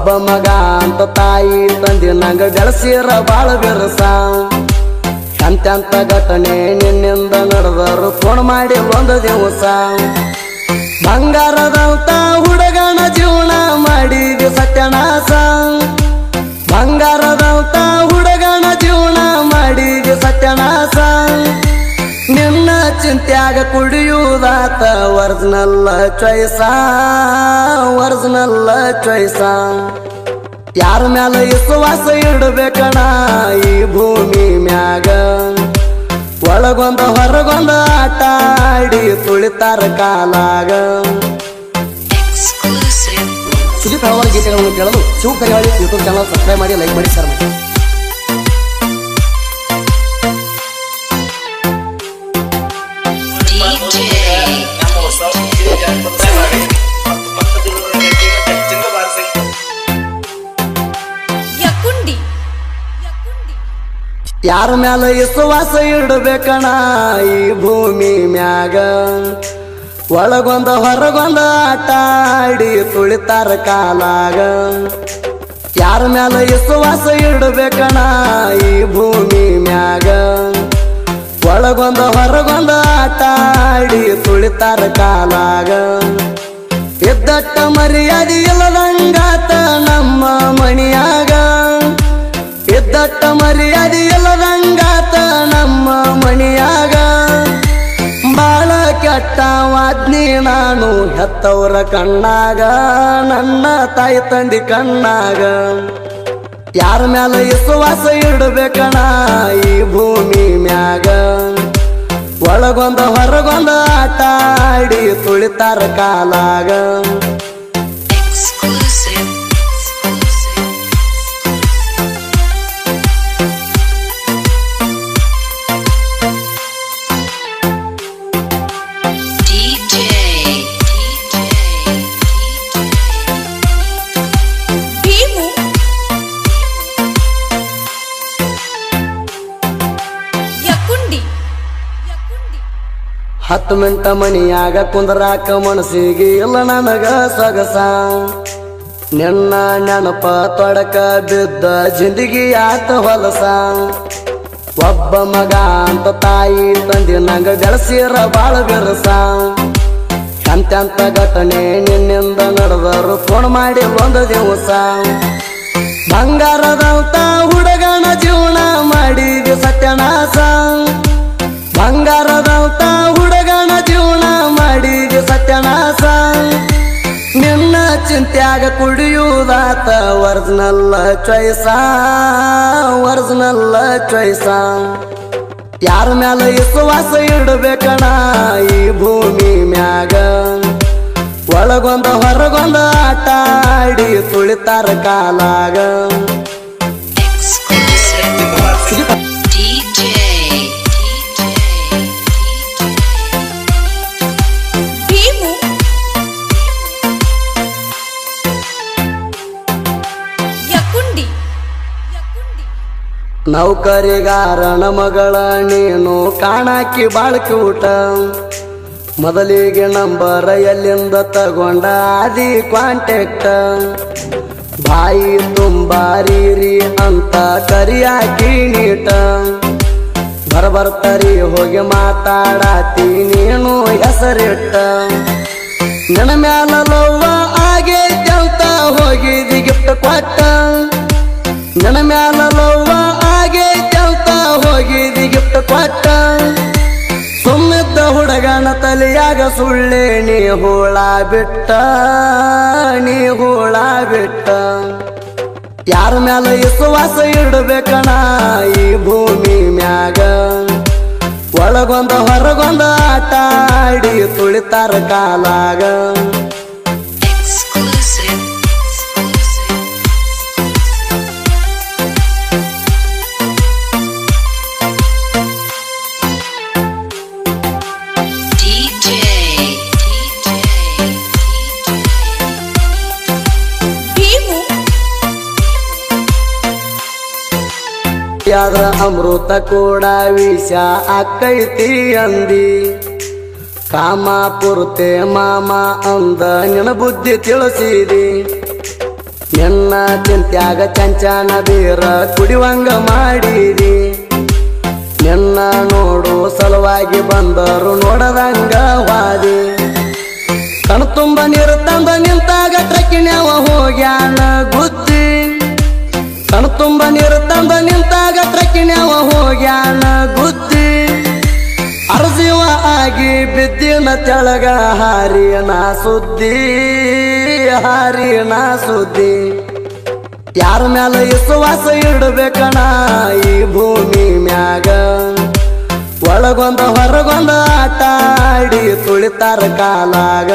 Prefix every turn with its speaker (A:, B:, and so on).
A: ಒಬ್ಬ ಮಗ ಅಂತ ತಾಯಿ ತಂದೆ ನಂಗ ಗೆಳಸಿರ ಬಾಳ ಬೆರಸ. ಅಂತ್ಯಂತ ಘಟನೆ ನಿನ್ನಿಂದ ನಡೆದರು ಫೋನ್ ಮಾಡಿ ಒಂದು ದಿವಸ. ಬಂಗಾರದಂತ ಚಿಂತ್ಯಾಗ ಕುಡಿಯುವುದಾತ ವರ್ಜ್ನಲ್ಲ ಚಾಯ್ಸ ವರ್ಜ್ನಲ್ಲ ಚಾಯ್ಸ. ಯಾರ ಮ್ಯಾಲ ವಿಶ್ವಾಸ ಇಡಬೇಕಣ ಈ ಭೂಮಿ ಮ್ಯಾಗ? ಒಳಗೊಂದ ಹೊರಗೊಂದ ಆಟ ಆಡಿ ತುಳಿತಾರ ಕಾಲಾಗ. ಸುಜಿತ್ ಅವರ ಗೀತೆಗಳನ್ನು ಕೇಳಲು Shiva Kariyali YouTube channel subscribe ಮಾಡಿ ಲೈಕ್ ಮಾಡಿ ಸರ್ ಮಾಡಿ. ಯಾರ ಮ್ಯಾಲ ವಿಶ್ವಾಸ ಇಡಬೇಕಣ ಈ ಭೂಮಿ ಮ್ಯಾಗ? ಒಳಗೊಂದ ಹೊರಗೊಂದ ಆಟ ಆಡಿ ತುಳಿತಾರ ಕಾಲಾಗ. ಯಾರ ಮ್ಯಾಲ ವಿಶ್ವಾಸ ಇಡಬೇಕಣ ಈ ಭೂಮಿ ಮ್ಯಾಗ? ಒಳಗೊಂದ ಹೊರಗೊಂದ ಆಟ ಆಡಿ ತುಳಿತಾರ ಕಾಲಾಗ. ಇದ್ದಟ್ಟ ಮರ್ಯಾದೆ ಇಲ್ಲದಂಗಾತ ನಮ್ಮ ಮಣಿಯಾಗ. ಇದ್ದಟ್ಟ ಮರ್ಯಾದೆ ರಂಗಾತ ನಮ್ಮ ಮಣಿಯಾಗ. ಬಾಳ ಕೆಟ್ಟ ವಾದ್ನಿ ನಾನು ಹೆತ್ತವರ ಕಣ್ಣಾಗ, ನನ್ನ ತಾಯಿ ತಂದಿ ಕಣ್ಣಾಗ. ಯಾರ ಮ್ಯಾಲ ವಿಶ್ವಾಸ ಇಡಬೇಕಣ ಈ ಭೂಮಿ ಮ್ಯಾಗ? ಒಳಗೊಂದ ಹೊರಗೊಂದ ಆಟ ಆಡಿ ತುಳಿತಾರ ಕಾಲಾಗ. ಹತ್ತು ಮಿಂಟ ಮನಿಯಾಗ ಕುಂದ್ರಾಕ ಮನಸ್ಸಿಗೆ ಇಲ್ಲ ನನಗ ಸೊಗಸ. ನಿನ್ನ ನೆನಪ ತೊಡಕ ಬಿದ್ದ ಜಿಂದಗಿ ಆತ ಹೊಲಸ. ಒಬ್ಬ ಮಗ ಅಂತ ತಾಯಿ ತಂದೆ ನಂಗ ಬೆಳೆಸಿರ ಬಾಳ ಬೆರಸ. ಅಂತ್ಯಂತ ಘಟನೆ ನಿನ್ನಿಂದ ನಡೆದರು ಫೋನ್ ಮಾಡಿ ಒಂದು ದಿವಸ. ಬಂಗಾರದಂತ ಚಿಂತ್ಯಾಗ ಕುಡಿಯುವುದಾತ ವರ್ಜ್ನಲ್ಲ ಚೊಯ್ಸ ವರ್ಜ್ನಲ್ಲ ಚಾಯ್ಸ ಯಾರ ಮ್ಯಾಲ ವಿಶ್ವಾಸ ಇಡಬೇಕಣ ಈ ಭೂಮಿ ಮ್ಯಾಗ? ಒಳಗೊಂದ ಹೊರಗೊಂದ ಆಟ ಆಡಿ ತುಳಿತಾರ ಕಾಲಾಗ. ನೌಕರಿಗಾರನ ಮಗಳ ನೀನು ಕಾಣಾಕಿ ಬಾಳ್ಕಿ ಊಟ. ಮೊದಲಿಗೆ ನಂಬರ ಎಲ್ಲಿಂದ ತಗೊಂಡ ಆದಿ ಕಾಂಟ್ಯಾಕ್ಟ ಬಾಯಿ ತುಂಬಾರೀರಿ ಅಂತ ಕರಿಯಾಕಿ ನೀಟ. ಬರಬರ್ತರಿ ಹೋಗಿ ಮಾತಾಡಾತಿ ನೀನು ಹೆಸರಿಟ್ಟ. ನನ್ನ ಮ್ಯಾಲ ಲವ್ವ ಆಗೈತೆ ಅಂತ ಹೋಗಿದಿ ಗಿಫ್ಟ್ ಕೊಟ್ಟ. ನನ್ನ ಮ್ಯಾಲ ಲವ್ವ ತಲೆಯಾಗ ಸುಳ್ಳೆ, ನೀ ಹೋಳ ಬಿಟ್ಟ, ನೀ ಹೋಳ ಬಿಟ್ಟ. ಯಾರ ಮ್ಯಾಲ ವಿಶ್ವಾಸ ಇಡಬೇಕಣ ಈ ಭೂಮಿ ಮ್ಯಾಗ? ಒಳಗೊಂದ ಹೊರಗೊಂದ ಆಟ ಆಡಿ ತುಳಿತಾರ ಕಾಲಾಗ. ಯಾದ್ರ ಅಮೃತ ಕೂಡ ವಿಷ ಆಕೈತಿ ಅಂದಿ. ಕಾಮ ಪುರ್ತೆ ಮಾಮ ಅಂದ ನಿನ್ನ ಬುದ್ಧಿ ತಿಳಿಸಿದಿ. ಎನ್ನ ಚಿಂತ್ಯಾಗ ಚಂಚನ ಬೀರ ಕುಡಿವಂಗ ಮಾಡಿದಿ. ನಿನ್ನ ನೋಡು ಸಲುವಾಗಿ ಬಂದರು ನೋಡದಂಗ ವಾದಿ. ಕಣ ತುಂಬ ನೀರು ತಂದ ನಿಂತಾಗ ಟ್ರಕ್ಕಿನ್ಯಾವ ಹೋಗ್ಯಾನ ಗುದ್ದಿ ಕಣ್ ತುಂಬ ನೀರು ತಂದ ನಿಂತಾಗ ಟ್ರಕ್ಕಿನ್ಯಾವ ಹೋಗ್ಯಾನ ಗುದ್ದಿ ಅರ್ಜಿವ ಆಗಿ ಬಿದ್ದಿನ ತೆಳಗ ಹಾರಿನ ಸುದ್ದಿ ಹಾರಿನ ಸುದ್ದಿ. ಯಾರ ಮ್ಯಾಲ ವಿಶ್ವಾಸ ಇಡಬೇಕಣ ಈ ಭೂಮಿ ಮ್ಯಾಗ? ಒಳಗೊಂದ ಹೊರಗೊಂದ ಆಟ ಆಡಿ ತುಳಿತಾರ ಕಾಲಾಗ.